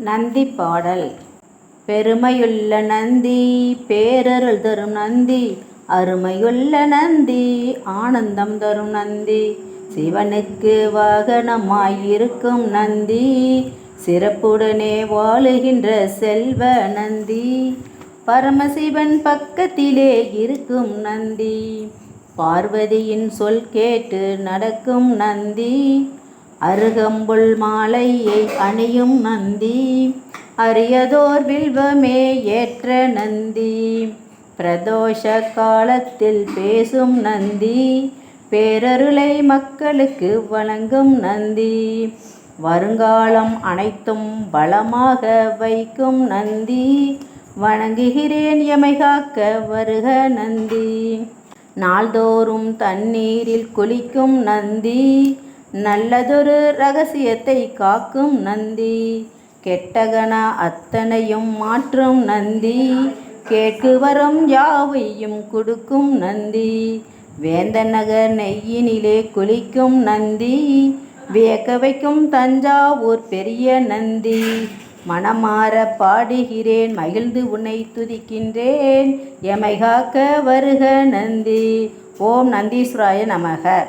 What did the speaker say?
நந்தி பாடல். பெருமையுள்ள நந்தி பேரருள் தரும் நந்தி அருமையுள்ள நந்தி ஆனந்தம் தரும் நந்தி சிவனுக்கு வாகனமாயிருக்கும் நந்தி சிறப்புடனே வாழுகின்ற செல்வ நந்தி பரமசிவன் பக்கத்திலே இருக்கும் நந்தி பார்வதியின் சொல் கேட்டு நடக்கும் நந்தி அருகம்புல் மாலையை அணியும் நந்தி அரியதோர் வில்வமே ஏற்ற நந்தி. பிரதோஷ காலத்தில் பேசும் நந்தி பேரருளை மக்களுக்கு வழங்கும் நந்தி. வருங்காலம் அனைத்தும் வளமாக வைக்கும் நந்தி வணங்குகிறேன் எமைகாக்க வருக நந்தி. நாள்தோறும் தண்ணீரில் குளிக்கும் நந்தி நல்லதொரு ரகசியத்தை காக்கும் நந்தி. கெட்டகன அத்தனையும் மாற்றும் நந்தி. கேட்கு வரும் யாவையும் கொடுக்கும் நந்தி. வேந்த நகர் நெய்யினிலே குளிக்கும் நந்தி. வியக்க வைக்கும் தஞ்சாவூர் பெரிய நந்தி. மனமாற பாடுகிறேன் மகிழ்ந்து உன்னை துதிக்கின்றேன். எமை காக்க வருக நந்தி. ஓம் நந்தீஸ்வராய நமக.